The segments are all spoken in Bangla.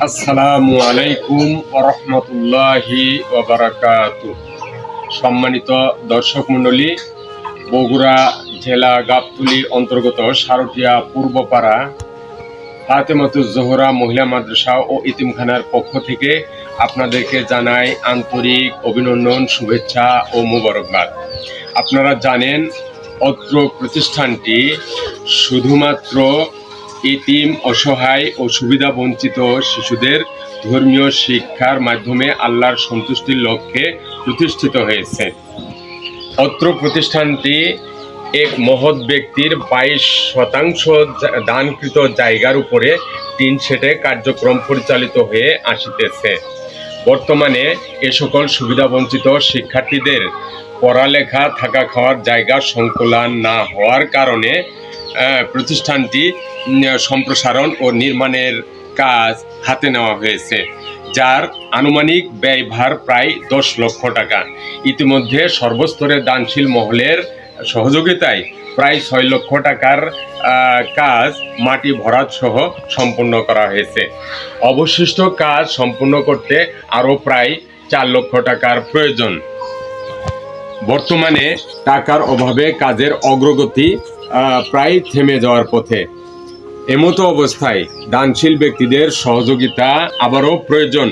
আসসালামু আলাইকুম রহমতুল্লাহি সম্মানিত দর্শক মণ্ডলী, বগুড়া জেলা গাবতুলি অন্তর্গত সারটিয়া পূর্বপাড়া, ফাতেমাতুজ জোহরা মহিলা মাদ্রাসা ও ইতিমখানার পক্ষ থেকে আপনাদেরকে জানাই আন্তরিক অভিনন্দন, শুভেচ্ছা ও মুবারকবাদ। আপনারা জানেন, অত্র প্রতিষ্ঠানটি শুধুমাত্র ইতিম অসহায় ও সুবিধা বঞ্চিত শিশুদের ধর্মীয় শিক্ষার মাধ্যমে আল্লাহর সন্তুষ্টির লক্ষ্যে প্রতিষ্ঠিত হয়েছে। অত্র প্রতিষ্ঠানটি এক মহৎ ব্যক্তির বাইশ শতাংশ দানকৃত জায়গার উপরে তিন সেটে কার্যক্রম পরিচালিত হয়ে আসিতেছে। বর্তমানে এ সকল সুবিধাবঞ্চিত শিক্ষার্থীদের পড়ালেখা থাকা খাওয়ার জায়গা সংকুলান না হওয়ার কারণে প্রতিষ্ঠানটি সম্প্রসারণ ও নির্মাণের কাজ হাতে নেওয়া হয়েছে, যার আনুমানিক ব্যয়ভার প্রায় দশ লক্ষ টাকা। ইতিমধ্যে সর্বস্তরের দানশীল মহলের সহযোগিতায় প্রায় ছয় লক্ষ টাকার কাজ মাটি ভরাট সহ সম্পূর্ণ করা হয়েছে। অবশিষ্ট কাজ সম্পূর্ণ করতে আরও প্রায় চার লক্ষ টাকার প্রয়োজন। বর্তমানে টাকার অভাবে কাজের অগ্রগতি প্রায় থেমে যাওয়ার পথে। এমতো অবস্থায় দানশীল ব্যক্তিদের সহযোগিতা আবারও প্রয়োজন।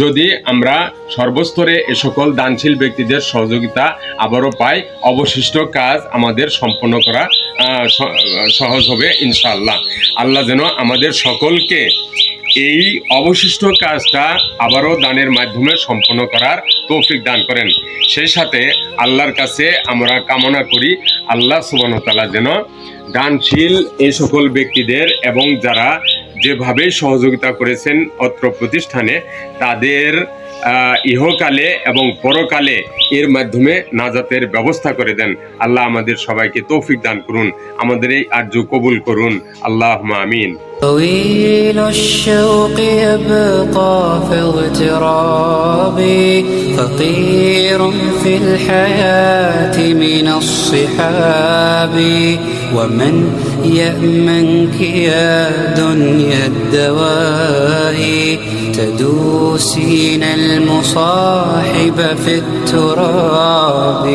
যদি আমরা সর্বস্তরে এ সকল দানশীল ব্যক্তিদের সহযোগিতা আবারও পাই, অবশিষ্ট কাজ আমাদের সম্পন্ন করা সহজ হবে ইনশাআল্লাহ। আল্লাহ যেন আমাদের সকলকে এই অবশিষ্ট কাজটা আবারও দানের মাধ্যমে সম্পন্ন করার তৌফিক দান করেন। সেই সাথে আল্লাহর কাছে আমরা কামনা করি, আল্লাহ সুবানতালা যেন দানশীল এই সকল ব্যক্তিদের এবং যারা যেভাবে সহযোগিতা করেছেন অত্র প্রতিষ্ঠানে, তাদের ইহকালে এবং পরকালে এর মাধ্যমে নাজাতের ব্যবস্থা করে দেন। আল্লাহ আমাদের সবাইকে তৌফিক দান করুন। আমাদের এই আর্য কবুল করুন। আল্লাহ আমিন। طويل الشوق يبقى في اغترابي فقير في الحياة من الصحاب. ومن يأمنك يا دنيا الدواء تدوسين المصاحب في التراب.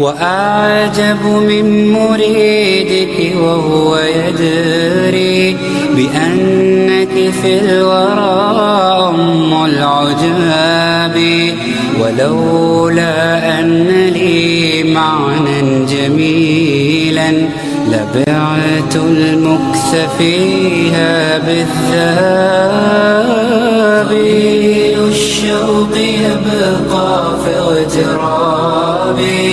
وأعجب من مريدك وهو يدري بأنك في الورى أم العجاب ولولا أن لي معنى جميلا لبعت المكث فيها بالذهب الشوق يبقى في اغترابي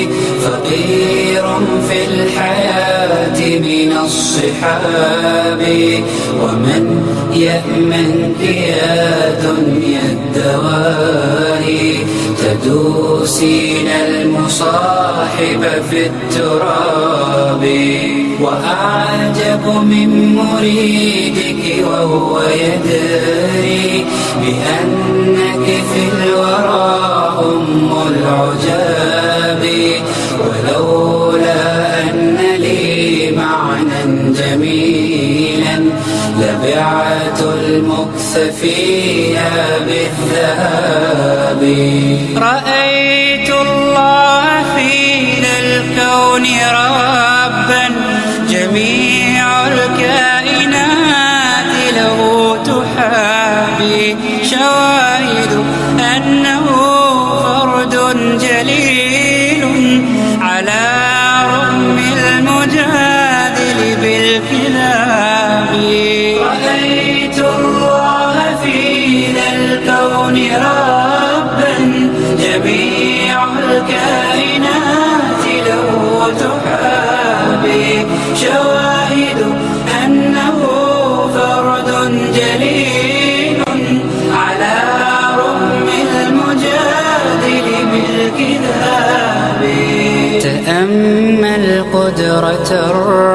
فقير في الحياة من الصحاب ومن يأمنك يا دنيا الدواء تدوسين المصاحب في التراب وأعجب من مريدك وهو يدري بأنك في جميلا لبعت المكث فيها بالذهب رأيت الله في ذا الكون ربا جميع الكائنات له تحابي. الكون ربا جميع الكائنات له تحابي. شواهد أنه فرد جليل على رغم المجادل بالكذاب. تأمل قدرة الرب